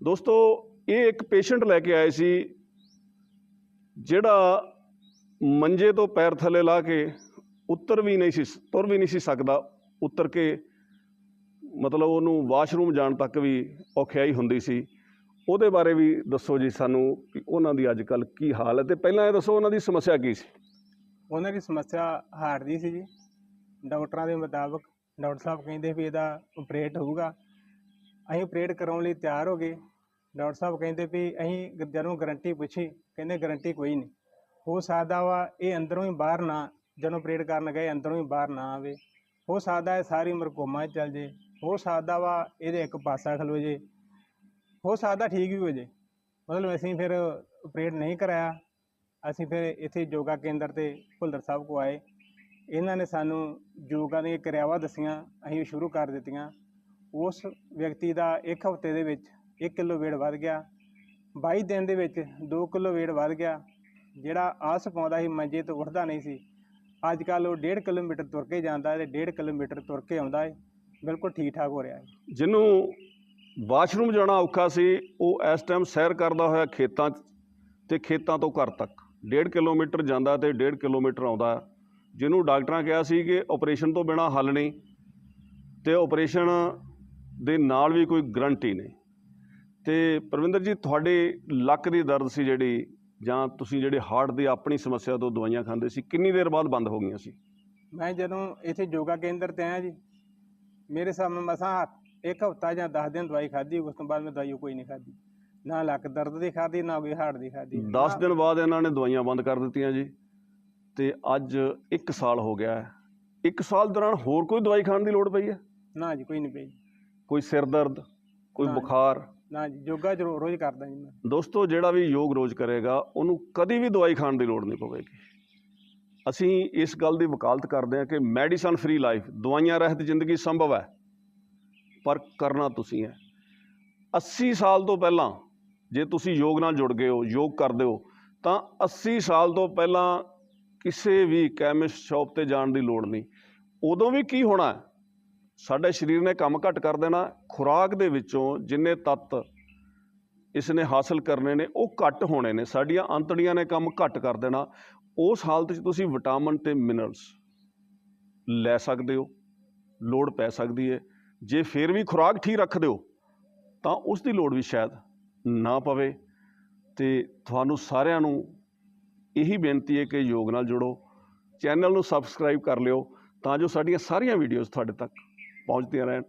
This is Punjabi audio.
ਦੋਸਤੋ, ਇਹ ਇੱਕ ਪੇਸ਼ੈਂਟ ਲੈ ਕੇ ਆਏ ਸੀ, ਜਿਹੜਾ ਮੰਜੇ ਤੋਂ ਪੈਰ ਥੱਲੇ ਲਾ ਕੇ ਉੱਤਰ ਵੀ ਨਹੀਂ ਸੀ, ਤੁਰ ਵੀ ਨਹੀਂ ਸੀ ਸਕਦਾ, ਉੱਤਰ ਕੇ ਮਤਲਬ ਉਹਨੂੰ ਵਾਸ਼ਰੂਮ ਜਾਣ ਤੱਕ ਵੀ ਔਖਿਆਈ ਹੁੰਦੀ ਸੀ। ਉਹਦੇ ਬਾਰੇ ਵੀ ਦੱਸੋ ਜੀ ਸਾਨੂੰ ਕਿ ਉਹਨਾਂ ਦੀ ਅੱਜ ਕੱਲ ਕੀ ਹਾਲ ਹੈ ਤੇ ਪਹਿਲਾਂ ਇਹ ਦੱਸੋ ਉਹਨਾਂ ਦੀ ਸਮੱਸਿਆ ਕੀ ਸੀ? ਉਹਨਾਂ ਦੀ ਸਮੱਸਿਆ ਹਾਰਟ ਦੀ ਸੀ ਜੀ ਡਾਕਟਰਾਂ ਦੇ ਮੁਤਾਬਕ ਡਾਕਟਰ ਸਾਹਿਬ ਕਹਿੰਦੇ ਵੀ ਇਹਦਾ ਆਪਰੇਟ ਹੋਊਗਾ। ਅਸੀਂ ਆਪਰੇਟ ਕਰਾਉਣ ਲਈ ਤਿਆਰ ਹੋ ਗਏ। ਡਾਕਟਰ ਸਾਹਿਬ ਕਹਿੰਦੇ ਵੀ ਅਸੀਂ ਜਦੋਂ ਗਾਰੰਟੀ ਪੁੱਛੀ, ਕਹਿੰਦੇ ਗਾਰੰਟੀ ਕੋਈ ਨਹੀਂ। ਹੋ ਸਕਦਾ ਵਾ ਇਹ ਅੰਦਰੋਂ ਹੀ ਬਾਹਰ ਨਾ, ਜਦੋਂ ਆਪਰੇਟ ਕਰਨ ਗਏ, ਅੰਦਰੋਂ ਹੀ ਬਾਹਰ ਨਾ ਆਵੇ। ਹੋ ਸਕਦਾ ਹੈ ਸਾਰੀ ਉਮਰ ਕੋਮਾ 'ਚ ਚੱਲ ਜੇ। ਹੋ ਸਕਦਾ ਵਾ ਇਹਦੇ ਇੱਕ ਪਾਸਾ ਖਲੋ ਜੇ। ਹੋ ਸਕਦਾ ਠੀਕ ਵੀ ਹੋ ਜੇ। ਮਤਲਬ ਅਸੀਂ ਫਿਰ ਆਪਰੇਟ ਨਹੀਂ ਕਰਾਇਆ। ਅਸੀਂ ਫਿਰ ਇੱਥੇ ਯੋਗਾ ਕੇਂਦਰ ਤੇ ਭੁੱਲਰ ਸਾਹਿਬ ਕੋ ਆਏ। ਇਹਨਾਂ ਨੇ ਸਾਨੂੰ ਯੋਗਾ ਦੀਆਂ ਕਿਰਿਆਵਾਂ ਦੱਸੀਆਂ। ਅਸੀਂ ਸ਼ੁਰੂ ਕਰ ਦਿੱਤੀਆਂ। ਉਸ ਵਿਅਕਤੀ ਦਾ ਇੱਕ ਹਫ਼ਤੇ ਦੇ ਵਿੱਚ 1 ਕਿਲੋ weight ਵੱਧ ਗਿਆ। 22 ਦਿਨ ਦੇ ਵਿੱਚ 2 ਕਿਲੋ weight ਵੱਧ ਗਿਆ। ਜਿਹੜਾ ਆਸ ਪਾਉਂਦਾ ਸੀ ਮੰਜੇ ਤੋਂ ਉੱਠਦਾ ਨਹੀਂ ਸੀ। ਅੱਜ ਕੱਲ ਉਹ 1.5 ਕਿਲੋਮੀਟਰ ਤੁਰ ਕੇ ਜਾਂਦਾ ਹੈ ਤੇ 1.5 ਕਿਲੋਮੀਟਰ ਤੁਰ ਕੇ ਆਉਂਦਾ ਹੈ ਬਿਲਕੁਲ ਠੀਕ ਠਾਕ ਹੋ ਰਿਹਾ ਹੈ ਜਿਹਨੂੰ ਵਾਸ਼ਰੂਮ ਜਾਣਾ ਔਖਾ ਸੀ, ਉਹ ਇਸ ਟਾਈਮ ਸੈਰ ਕਰਦਾ ਹੋਇਆ ਖੇਤਾਂ 'ਚ ਤੇ ਖੇਤਾਂ ਤੋਂ ਘਰ ਤੱਕ। 1.5 ਕਿਲੋਮੀਟਰ ਜਾਂਦਾ ਤੇ 1.5 ਕਿਲੋਮੀਟਰ ਆਉਂਦਾ। ਜਿਹਨੂੰ ਡਾਕਟਰਾਂ ਕਿਹਾ ਸੀ ਕਿ ਆਪਰੇਸ਼ਨ ਤੋਂ ਬਿਨਾ ਹੱਲ ਨਹੀਂ ਤੇ ਆਪਰੇਸ਼ਨ ਦੇ ਨਾਲ ਵੀ ਕੋਈ ਗਰੰਟੀ ਨਹੀਂ। ਤੇ ਪ੍ਰਵਿੰਦਰ ਜੀ ਤੁਹਾਡੇ ਲੱਕ ਦੀ ਦਰਦ ਸੀ ਜਿਹੜੀ ਜਾਂ ਤੁਸੀਂ ਜਿਹੜੇ ਹਾਰਟ ਦੀ ਆਪਣੀ ਸਮੱਸਿਆ ਤੋਂ ਦਵਾਈਆਂ ਖਾਂਦੇ ਸੀ ਕਿੰਨੀ ਦੇਰ ਬਾਅਦ ਬੰਦ ਹੋ ਗਈਆਂ ਸੀ? ਮੈਂ ਜਦੋਂ ਇੱਥੇ ਯੋਗਾ ਕੇਂਦਰ ਤੇ ਆਇਆ ਜੀ ਮੇਰੇ ਸਾਹਮਣੇ ਮਸਾਂ ਇੱਕ ਹਫ਼ਤਾ ਜਾਂ 10 ਦਿਨ ਦਵਾਈ ਖਾਧੀ ਉਸ ਤੋਂ ਬਾਅਦ ਮੈਂ ਦਵਾਈ ਕੋਈ ਨਹੀਂ ਖਾਧੀ। ਨਾ ਲੱਕ ਦਰਦ ਦੀ ਖਾਧੀ ਨਾ ਕੋਈ ਹਾਰਟ ਦੀ ਖਾਧੀ। 10 ਦਿਨ ਬਾਅਦ ਇਹਨਾਂ ਨੇ ਦਵਾਈਆਂ ਬੰਦ ਕਰ ਦਿੱਤੀਆਂ ਜੀ ਤੇ ਅੱਜ 1 ਸਾਲ ਹੋ ਗਿਆ ਹੈ। 1 ਸਾਲ ਦੌਰਾਨ ਹੋਰ ਕੋਈ ਦਵਾਈ ਖਾਣ ਦੀ ਲੋੜ ਪਈ ਹੈ? ਨਾ ਜੀ ਕੋਈ ਨਹੀਂ ਪਈ। ਕੋਈ ਸਿਰ ਦਰਦ? ਕੋਈ ਨਾ। ਬੁਖਾਰ। ਨਾ ਜੀ ਯੋਗਾ ਜ਼ਰੂਰ ਰੋਜ਼ ਕਰਦਾ ਜੀ ਮੈਂ। ਦੋਸਤੋ ਜਿਹੜਾ ਵੀ ਯੋਗ ਰੋਜ਼ ਕਰੇਗਾ ਉਹਨੂੰ ਕਦੀ ਵੀ ਦਵਾਈ ਖਾਣ ਦੀ ਲੋੜ ਨਹੀਂ ਪਵੇਗੀ। ਅਸੀਂ ਇਸ ਗੱਲ ਦੀ ਵਕਾਲਤ ਕਰਦੇ ਹਾਂ ਕਿ ਮੈਡੀਸਨ ਫ੍ਰੀ ਲਾਈਫ ਦਵਾਈਆਂ ਰਹਿਤ ਜ਼ਿੰਦਗੀ ਸੰਭਵ ਹੈ ਪਰ ਕਰਨਾ ਤੁਸੀਂ ਹੈ। 80 ਸਾਲ ਤੋਂ ਪਹਿਲਾਂ ਜੇ ਤੁਸੀਂ ਯੋਗ ਨਾਲ ਜੁੜ ਗਏ ਹੋ ਯੋਗ ਕਰਦੇ ਹੋ ਤਾਂ 80 ਸਾਲ ਤੋਂ ਪਹਿਲਾਂ ਕਿਸੇ ਵੀ ਕੈਮਿਸਟ ਸ਼ਾਪ ਤੇ ਜਾਣ ਦੀ ਲੋੜ ਨਹੀਂ। ਉਦੋਂ ਵੀ ਕੀ ਹੋਣਾ ਹੈ? ਸਾਡੇ ਸਰੀਰ ਨੇ ਕੰਮ ਘੱਟ ਕਰ ਦੇਣਾ, ਖੁਰਾਕ ਦੇ ਵਿੱਚੋਂ ਜਿੰਨੇ ਤੱਤ ਇਸ ਨੇ ਹਾਸਲ ਕਰਨੇ ਨੇ, ਉਹ ਘੱਟ ਹੋਣੇ ਨੇ। ਸਾਡੀਆਂ ਅੰਤੜੀਆਂ ਨੇ ਕੰਮ ਘੱਟ ਕਰ ਦੇਣਾ। ਉਸ ਹਾਲਤ 'ਚ ਤੁਸੀਂ ਵਿਟਾਮਿਨ ਤੇ ਮਿਨਰਲਸ ਲੈ ਸਕਦੇ ਹੋ, ਲੋੜ ਪੈ ਸਕਦੀ ਹੈ ਜੇ ਫਿਰ ਵੀ ਖੁਰਾਕ ਠੀਕ ਰੱਖਦੇ ਹੋ ਤਾਂ ਉਸ ਦੀ ਲੋੜ ਵੀ ਸ਼ਾਇਦ ਨਾ ਪਵੇ। ਤੇ ਤੁਹਾਨੂੰ ਸਾਰਿਆਂ ਨੂੰ ਇਹੀ ਬੇਨਤੀ ਹੈ ਕਿ ਯੋਗ ਨਾਲ ਜੁੜੋ। ਚੈਨਲ ਨੂੰ ਸਬਸਕ੍ਰਾਈਬ ਕਰ ਲਿਓ, ਤਾਂ ਜੋ ਸਾਡੀਆਂ ਸਾਰੀਆਂ ਵੀਡੀਓਜ਼ ਤੁਹਾਡੇ ਤੱਕ ਪਹੁੰਚਦੀਆਂ ਰਹਿਣ।